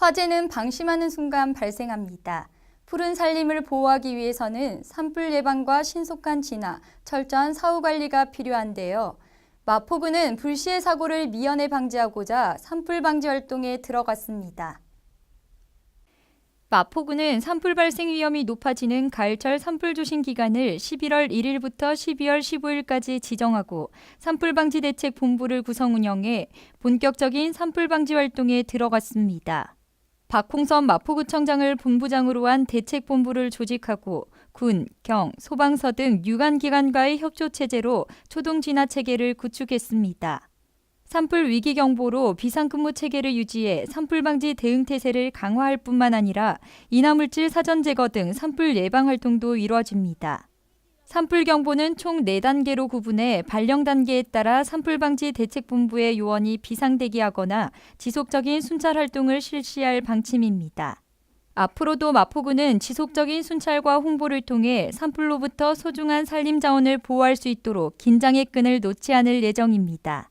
화재는 방심하는 순간 발생합니다. 푸른 산림을 보호하기 위해서는 산불 예방과 신속한 진화, 철저한 사후 관리가 필요한데요. 마포구는 불시의 사고를 미연에 방지하고자 산불 방지 활동에 들어갔습니다. 마포구는 산불 발생 위험이 높아지는 가을철 산불 조심 기간을 11월 1일부터 12월 15일까지 지정하고 산불 방지 대책 본부를 구성 운영해 본격적인 산불 방지 활동에 들어갔습니다. 박홍선 마포구청장을 본부장으로 한 대책본부를 조직하고 군, 경, 소방서 등 유관 기관과의 협조 체제로 초동 진화 체계를 구축했습니다. 산불 위기 경보로 비상근무 체계를 유지해 산불 방지 대응 태세를 강화할 뿐만 아니라 인화물질 사전 제거 등 산불 예방 활동도 이루어집니다. 산불 경보는 총 4단계로 구분해 발령 단계에 따라 산불 방지 대책본부의 요원이 비상 대기하거나 지속적인 순찰 활동을 실시할 방침입니다. 앞으로도 마포구는 지속적인 순찰과 홍보를 통해 산불로부터 소중한 산림 자원을 보호할 수 있도록 긴장의 끈을 놓지 않을 예정입니다.